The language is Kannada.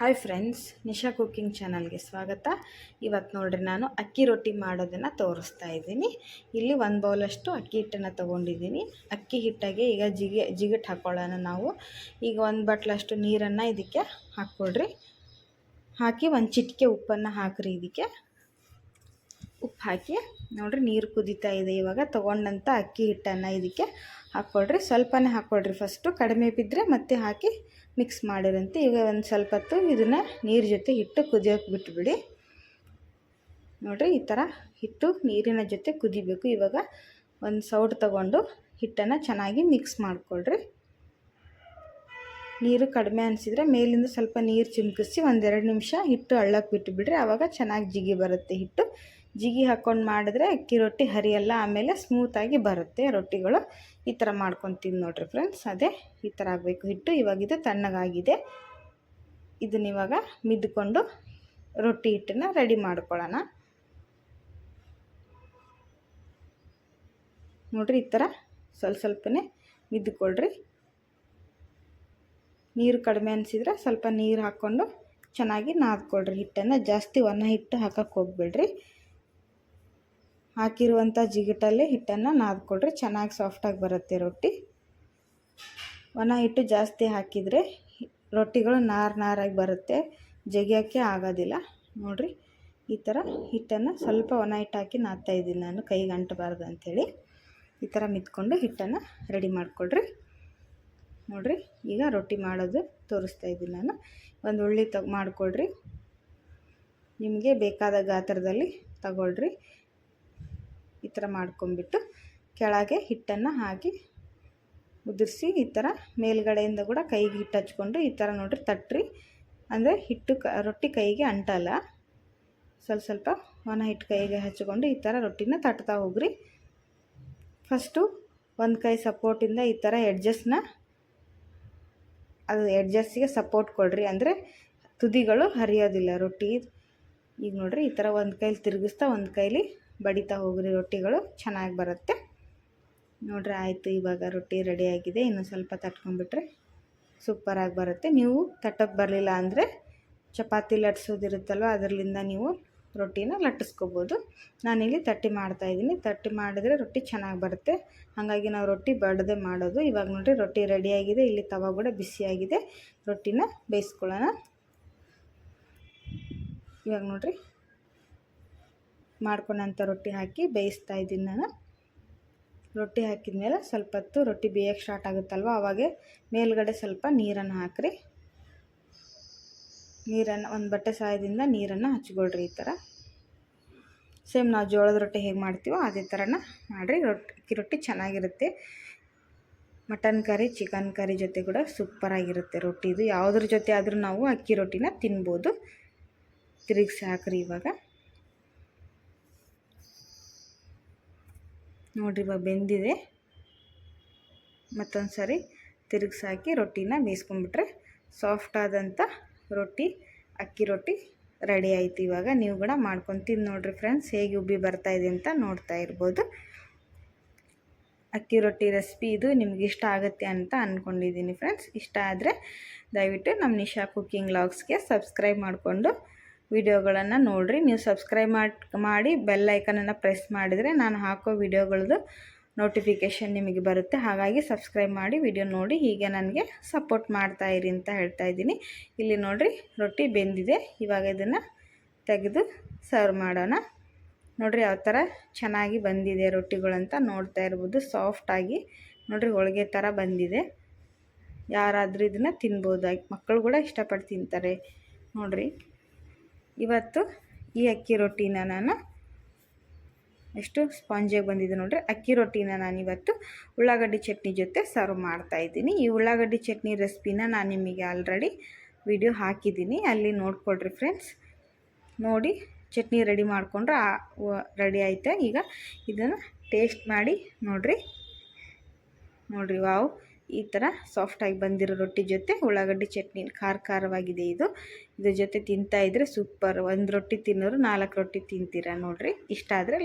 ಹಾಯ್ ಫ್ರೆಂಡ್ಸ್ ನಿಶಾ ಕುಕ್ಕಿಂಗ್ ಚಾನಲ್ಗೆ ಸ್ವಾಗತ. ಇವತ್ತು ನೋಡ್ರಿ ನಾನು ಅಕ್ಕಿ ರೊಟ್ಟಿ ಮಾಡೋದನ್ನು ತೋರಿಸ್ತಾ ಇದ್ದೀನಿ. ಇಲ್ಲಿ ಒಂದು ಬೌಲಷ್ಟು ಅಕ್ಕಿ ಹಿಟ್ಟನ್ನು ತೊಗೊಂಡಿದ್ದೀನಿ. ಅಕ್ಕಿ ಹಿಟ್ಟಾಗೆ ಈಗ ಜಿಗಿ, ಜಿಗಟ್ ಹಾಕ್ಕೊಳ್ಳೋಣ ನಾವು. ಈಗ ಒಂದು ಬಟ್ಲಷ್ಟು ನೀರನ್ನು ಇದಕ್ಕೆ ಹಾಕ್ಕೊಳ್ರಿ ಹಾಕಿ ಒಂದು ಚಿಟಿಕೆ ಉಪ್ಪನ್ನು ಹಾಕ್ರಿ ಇದಕ್ಕೆ. ಉಪ್ಪು ಹಾಕಿ ನೋಡಿರಿ ನೀರು ಕುದೀತಾ ಇದೆ ಇವಾಗ. ತೊಗೊಂಡಂಥ ಅಕ್ಕಿ ಹಿಟ್ಟನ್ನು ಇದಕ್ಕೆ ಹಾಕ್ಕೊಳ್ರಿ. ಸ್ವಲ್ಪನೇ ಹಾಕ್ಕೊಳ್ರಿ ಫಸ್ಟು ಕಡಿಮೆ ಬಿದ್ದರೆ ಮತ್ತೆ ಹಾಕಿ ಮಿಕ್ಸ್ ಮಾಡಿರಂತೆ. ಈಗ ಒಂದು ಸ್ವಲ್ಪ ಹೊತ್ತು ಇದನ್ನು ನೀರು ಜೊತೆ ಹಿಟ್ಟು ಕುದಿಯೋಕೆ ಬಿಟ್ಬಿಡಿ. ನೋಡಿರಿ ಈ ಥರ ಹಿಟ್ಟು ನೀರಿನ ಜೊತೆ ಕುದಿಬೇಕು. ಇವಾಗ ಒಂದು ಸೌಟ್ ತಗೊಂಡು ಹಿಟ್ಟನ್ನು ಚೆನ್ನಾಗಿ ಮಿಕ್ಸ್ ಮಾಡಿಕೊಳ್ರಿ. ನೀರು ಕಡಿಮೆ ಅನಿಸಿದರೆ ಮೇಲಿಂದ ಸ್ವಲ್ಪ ನೀರು ಚಿಮ್ಕಿಸಿ ಒಂದೆರಡು ನಿಮಿಷ ಹಿಟ್ಟು ಅಳ್ಳಕ್ಕೆ ಬಿಟ್ಟುಬಿಡ್ರಿ ಆವಾಗ ಚೆನ್ನಾಗಿ ಜಿಗಿ ಬರುತ್ತೆ ಹಿಟ್ಟು. ಜಿಗಿ ಹಾಕ್ಕೊಂಡು ಮಾಡಿದ್ರೆ ಅಕ್ಕಿ ರೊಟ್ಟಿ ಹರಿಯಲ್ಲ ಆಮೇಲೆ ಸ್ಮೂತಾಗಿ ಬರುತ್ತೆ ರೊಟ್ಟಿಗಳು. ಈ ಥರ ಮಾಡ್ಕೊತೀನಿ ನೋಡಿರಿ ಫ್ರೆಂಡ್ಸ್ ಅದೇ ಈ ಥರ ಆಗಬೇಕು. ಹಿಟ್ಟು ಇವಾಗ ಇದು ತಣ್ಣಗಾಗಿದೆ. ಇದನ್ನಿವಾಗ ಮಿದ್ಕೊಂಡು ರೊಟ್ಟಿ ಹಿಟ್ಟನ್ನು ರೆಡಿ ಮಾಡ್ಕೊಳ್ಳೋಣ. ನೋಡಿರಿ ಈ ಥರ ಸ್ವಲ್ಪ ಸ್ವಲ್ಪನೇ ಮಿದ್ದುಕೊಳ್ರಿ ನೀರು ಕಡಿಮೆ ಅನಿಸಿದ್ರೆ ಸ್ವಲ್ಪ ನೀರು ಹಾಕ್ಕೊಂಡು ಚೆನ್ನಾಗಿ ನಾದ್ಕೊಳ್ರಿ. ಹಿಟ್ಟನ್ನು ಜಾಸ್ತಿ ಒಣ ಹಿಟ್ಟು ಹಾಕಕ್ಕೆ ಹೋಗ್ಬೇಡ್ರಿ. ಹಾಕಿರುವಂಥ ಜಿಗಿಟಲ್ಲಿ ಹಿಟ್ಟನ್ನು ನಾದ್ಕೊಳ್ರಿ. ಚೆನ್ನಾಗಿ ಸಾಫ್ಟಾಗಿ ಬರುತ್ತೆ ರೊಟ್ಟಿ. ಒಣ ಹಿಟ್ಟು ಜಾಸ್ತಿ ಹಾಕಿದರೆ ರೊಟ್ಟಿಗಳು ನಾರು ನಾರಾಗಿ ಬರುತ್ತೆ. ಜಗಿಯೋಕ್ಕೆ ಆಗೋದಿಲ್ಲ. ನೋಡಿರಿ, ಈ ಥರ ಹಿಟ್ಟನ್ನು ಸ್ವಲ್ಪ ಒಣ ಹಿಟ್ಟು ಹಾಕಿ ನಾದ್ತಾ ಇದ್ದೀನಿ ನಾನು. ಕೈಗೆ ಅಂಟಬಾರ್ದು ಅಂಥೇಳಿ. ಈ ಥರ ಮಿತ್ಕೊಂಡು ಹಿಟ್ಟನ್ನು ರೆಡಿ ಮಾಡಿಕೊಡ್ರಿ ನೋಡಿರಿ, ಈಗ ರೊಟ್ಟಿ ಮಾಡೋದು ತೋರಿಸ್ತಾ ಇದ್ದೀನಿ ನಾನು. ಒಂದು ಉಳ್ಳಿ ತಗ ಮಾಡಿಕೊಡ್ರಿ ನಿಮಗೆ ಬೇಕಾದ ಗಾತ್ರದಲ್ಲಿ ತಗೊಳ್ರಿ. ಈ ಥರ ಮಾಡ್ಕೊಂಬಿಟ್ಟು ಕೆಳಗೆ ಹಿಟ್ಟನ್ನು ಹಾಕಿ ಉದುರಿಸಿ ಈ ಥರ ಮೇಲ್ಗಡೆಯಿಂದ ಕೂಡ ಕೈಗೆ ಹಿಟ್ಟು ಹಚ್ಕೊಂಡು ಈ ಥರ ನೋಡಿರಿ ತಟ್ಟ್ರಿ ಅಂದರೆ ಹಿಟ್ಟು ಕ, ರೊಟ್ಟಿ ಕೈಗೆ ಅಂಟಲ್ಲ. ಸ್ವಲ್ಪ ಸ್ವಲ್ಪ ಒಣ ಹಿಟ್ಟು ಕೈಗೆ ಹಚ್ಕೊಂಡು ಈ ಥರ ರೊಟ್ಟಿನ ತಟ್ತಾ ಹೋಗ್ರಿ. ಫಸ್ಟು ಒಂದು ಕೈ ಸಪೋರ್ಟಿಂದ ಈ ಥರ ಎಡ್ಜಸ್ಟ್ನ, ಅದು ಎಡ್ಜಸ್ಸಿಗೆ ಸಪೋರ್ಟ್ ಕೊಡ್ರಿ. ಅಂದರೆ ತುದಿಗಳು ಹರಿಯೋದಿಲ್ಲ ರೊಟ್ಟಿ. ಈಗ ನೋಡಿರಿ ಈ ಥರ ಒಂದು ಕೈಲಿ ತಿರುಗಿಸ್ತಾ ಒಂದು ಕೈಲಿ ಬಡಿತಾ ಹೋಗ್ರಿ ರೊಟ್ಟಿಗಳು ಚೆನ್ನಾಗಿ ಬರುತ್ತೆ. ನೋಡ್ರಿ ಆಯಿತು, ಇವಾಗ ರೊಟ್ಟಿ ರೆಡಿಯಾಗಿದೆ ಇನ್ನು ಸ್ವಲ್ಪ ತಟ್ಕೊಂಡ್ಬಿಟ್ರೆ ಸೂಪರಾಗಿ ಬರುತ್ತೆ. ನೀವು ತಟ್ಟಕ್ಕೆ ಬರಲಿಲ್ಲ ಅಂದರೆ ಚಪಾತಿ ಲಟ್ಸೋದಿರುತ್ತಲ್ವ ಅದರಲ್ಲಿಂದ ನೀವು ರೊಟ್ಟಿನ ಲಟ್ಟಿಸ್ಕೋಬೋದು. ನಾನಿಲ್ಲಿ ತಟ್ಟಿ ಮಾಡ್ತಾಯಿದ್ದೀನಿ ತಟ್ಟಿ ಮಾಡಿದ್ರೆ ರೊಟ್ಟಿ ಚೆನ್ನಾಗಿ ಬರುತ್ತೆ. ಹಾಗಾಗಿ ನಾವು ರೊಟ್ಟಿ ಬಡದೆ ಮಾಡೋದು. ಇವಾಗ ನೋಡಿರಿ ರೊಟ್ಟಿ ರೆಡಿಯಾಗಿದೆ ಇಲ್ಲಿ ತವ ಕೂಡ ಬಿಸಿಯಾಗಿದೆ ರೊಟ್ಟಿನ ಬೇಯಿಸ್ಕೊಳ್ಳೋಣ. ಇವಾಗ ನೋಡಿರಿ ಮಾಡ್ಕೊಂಡಂಥ ರೊಟ್ಟಿ ಹಾಕಿ ಬೇಯಿಸ್ತಾ ಇದ್ದೀನಿ ನಾನು. ರೊಟ್ಟಿ ಹಾಕಿದ ಮೇಲೆ ಸ್ವಲ್ಪ ಹೊತ್ತು ರೊಟ್ಟಿ ಬೇಯಕ್ಕೆ ಸ್ಟಾರ್ಟ್ ಆಗುತ್ತಲ್ವ? ಅವಾಗೆ ಮೇಲ್ಗಡೆ ಸ್ವಲ್ಪ ನೀರನ್ನು ಹಾಕ್ರಿ. ನೀರನ್ನು, ಒಂದು ಬಟ್ಟೆ ಸಹಾಯದಿಂದ ನೀರನ್ನು ಹಚ್ಕೊಳ್ರಿ ಈ ಥರ. ಸೇಮ್ ನಾವು ಜೋಳದ ರೊಟ್ಟಿ ಹೇಗೆ ಮಾಡ್ತೀವೋ ಅದೇ ಥರನ ಮಾಡಿರಿ. ರೊಟ್ಟಿ ರೊಟ್ಟಿ ಚೆನ್ನಾಗಿರುತ್ತೆ. ಮಟನ್ ಕರಿ, ಚಿಕನ್ ಕರಿ ಜೊತೆ ಕೂಡ ಸೂಪರಾಗಿರುತ್ತೆ ರೊಟ್ಟಿ. ಇದು ಯಾವುದ್ರ ಜೊತೆ ಆದರೂ ನಾವು ಅಕ್ಕಿ ರೊಟ್ಟಿನ ತಿನ್ಬೋದು. ತಿರುಗಿಸಿ ಹಾಕ್ರಿ ಇವಾಗ. ನೋಡಿರಿ ಇವಾಗ ಬೆಂದಿದೆ. ಮತ್ತೊಂದು ಸಾರಿ ತಿರುಗಿಸಾಕಿ ರೊಟ್ಟಿನ ಬೇಯಿಸ್ಕೊಂಡ್ಬಿಟ್ರೆ ಸಾಫ್ಟ್ ಆದಂಥ ರೊಟ್ಟಿ, ಅಕ್ಕಿ ರೊಟ್ಟಿ ರೆಡಿ ಆಯಿತು. ಇವಾಗ ನೀವು ಕೂಡ ಮಾಡ್ಕೊಂಡು ತಿಂದು ನೋಡಿರಿ ಫ್ರೆಂಡ್ಸ್ ಹೇಗೆ ಉಬ್ಬಿ ಬರ್ತಾಯಿದೆ ಅಂತ ನೋಡ್ತಾ ಇರ್ಬೋದು. ಅಕ್ಕಿ ರೊಟ್ಟಿ ರೆಸಿಪಿ ಇದು ನಿಮ್ಗೆ ಇಷ್ಟ ಆಗುತ್ತೆ ಅಂತ ಅಂದ್ಕೊಂಡಿದ್ದೀನಿ ಫ್ರೆಂಡ್ಸ್ ಇಷ್ಟ ಆದರೆ ದಯವಿಟ್ಟು ನಮ್ಮ ನಿಶಾ ಕುಕ್ಕಿಂಗ್ ಲಾಗ್ಸ್ಗೆ ಸಬ್ಸ್ಕ್ರೈಬ್ ಮಾಡಿಕೊಂಡು ವಿಡಿಯೋಗಳನ್ನು ನೋಡಿರಿ. ನೀವು ಸಬ್ಸ್ಕ್ರೈಬ್ ಮಾಡಿ ಬೆಲ್ ಐಕನನ್ನು ಪ್ರೆಸ್ ಮಾಡಿದರೆ ನಾನು ಹಾಕೋ ವಿಡಿಯೋಗಳದ್ದು ನೋಟಿಫಿಕೇಷನ್ ನಿಮಗೆ ಬರುತ್ತೆ. ಹಾಗಾಗಿ ಸಬ್ಸ್ಕ್ರೈಬ್ ಮಾಡಿ ವಿಡಿಯೋ ನೋಡಿ. ಹೀಗೆ ನನಗೆ ಸಪೋರ್ಟ್ ಮಾಡ್ತಾ ಇರಿ ಅಂತ ಹೇಳ್ತಾ ಇದ್ದೀನಿ. ಇಲ್ಲಿ ನೋಡಿರಿ ರೊಟ್ಟಿ ಬೆಂದಿದೆ. ಇವಾಗ ಇದನ್ನು ತೆಗೆದು ಸರ್ವ್ ಮಾಡೋಣ. ನೋಡಿರಿ ಯಾವ ಥರ ಚೆನ್ನಾಗಿ ಬಂದಿದೆ ರೊಟ್ಟಿಗಳಂತ ನೋಡ್ತಾ ಇರ್ಬೋದು. ಸಾಫ್ಟಾಗಿ ನೋಡಿರಿ ಹೋಳಿಗೆ ಥರ ಬಂದಿದೆ. ಯಾರಾದರೂ ಇದನ್ನು ತಿನ್ಬೋದಾಗಿ ಮಕ್ಕಳು ಕೂಡ ಇಷ್ಟಪಟ್ಟು ತಿಂತಾರೆ. ನೋಡಿರಿ. ಇವತ್ತು ಈ ಅಕ್ಕಿ ರೊಟ್ಟಿನ ನಾನು ಎಷ್ಟು ಸ್ಪಾಂಜಿಯಾಗಿ ಬಂದಿದೆ ನೋಡ್ರಿ. ಅಕ್ಕಿ ರೊಟ್ಟಿನ ನಾನಿವತ್ತು ಉಳ್ಳಾಗಡ್ಡಿ ಚಟ್ನಿ ಜೊತೆ ಸರ್ವ್ ಮಾಡ್ತಾಯಿದ್ದೀನಿ ಈ ಉಳ್ಳಾಗಡ್ಡಿ ಚಟ್ನಿ ರೆಸಿಪಿನ ನಾನು ನಿಮಗೆ ಆಲ್ರೆಡಿ ವಿಡಿಯೋ ಹಾಕಿದ್ದೀನಿ. ಅಲ್ಲಿ ನೋಡ್ಕೊಳ್ರಿ ಫ್ರೆಂಡ್ಸ್ ನೋಡಿ, ಚಟ್ನಿ ರೆಡಿ ಮಾಡಿಕೊಂಡ್ರೆ ರೆಡಿ ಆಯಿತಾ? ಈಗ ಇದನ್ನು ಟೇಸ್ಟ್ ಮಾಡಿ ನೋಡಿರಿ. ನೋಡಿರಿ ವಾವ್ ಈ ಥರ ಸಾಫ್ಟಾಗಿ ಬಂದಿರೋ ರೊಟ್ಟಿ ಜೊತೆ ಉಳ್ಳಾಗಡ್ಡಿ ಚಟ್ನಿ ಖಾರ ಖಾರವಾಗಿದೆ ಇದು. ಇದ್ರ ಜೊತೆ ತಿಂತಾ ಇದ್ರೆ ಸೂಪರ್. ಒಂದು ರೊಟ್ಟಿ ತಿನ್ನೋರು ನಾಲ್ಕು ರೊಟ್ಟಿ ತಿಂತೀರ ನೋಡಿರಿ. ಇಷ್ಟ ಆದರೆ